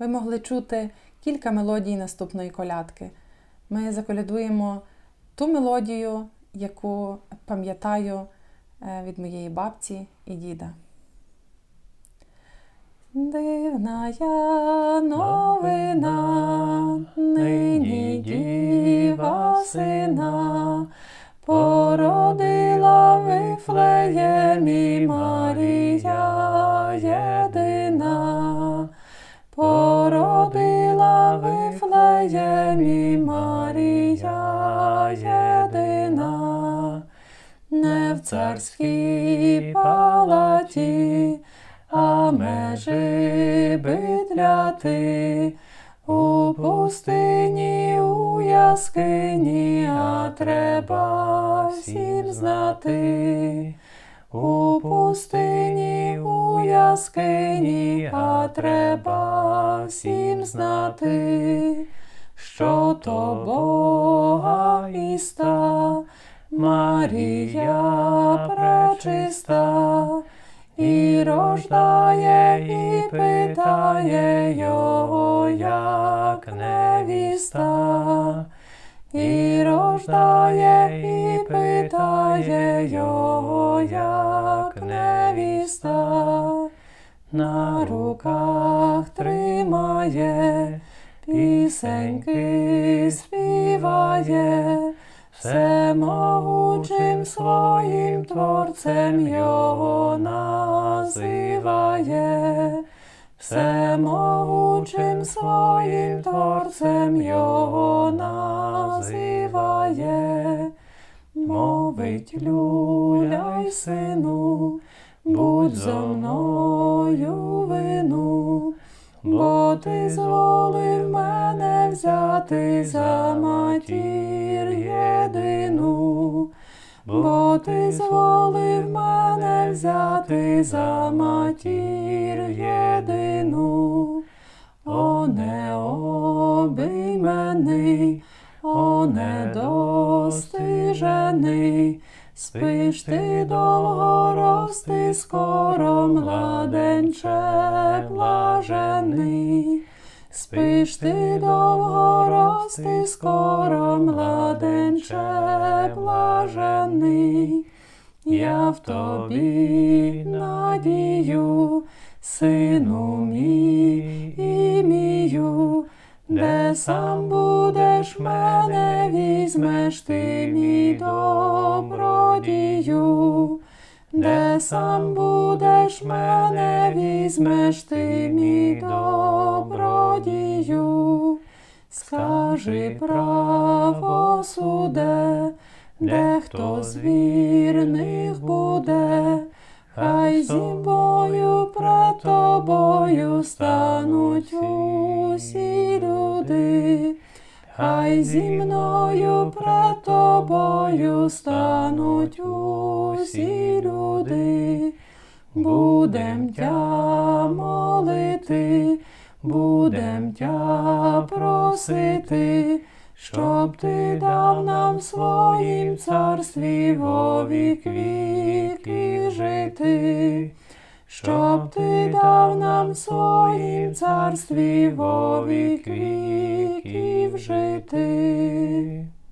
ви могли чути кілька мелодій наступної колядки. Ми заколядуємо ту мелодію, яку пам'ятаю е, від моєї бабці і діда. Дивна я новина, нині діва сина, породила Вифлеємі Марія єдина, породила в Марія єдина, не в царській палаті, а межи битляти. У пустині, у яскині, а треба всім знати. У пустині, у яскині, а треба всім знати, що то Бога іста, Марія пречиста, і рождає, і питає його, як невіста, і рождає, і питає його, як невіста, на руках тримає, пісеньки співає. Всемогучим своїм творцем його називає, всемогучим своїм творцем його називає, мовить люляй, сину, будь зо мною вину. Бо ти зволив мене взяти за матір єдину, бо ти зволив мене взяти за матір єдину, о необіймений, о недостижений, спиш ти довго рости скоро, младенче блажений. Спиш ти довго рости скоро, младенче блажений. Я в тобі надію, сину мій імію, де сам будеш мене, візьмеш ти мій добродію, де сам будеш мене, візьмеш ти мій добродію, скажи правосуде, де хто з вірних буде, хай зі мною пред тобою стануть усі люди. Хай зі мною пред тобою стануть усі люди, будем тя молити, будем тя просити, щоб ти дав нам своїм царстві вовік віки жити. Щоб ти дав нам своїм царстві вовік віків жити.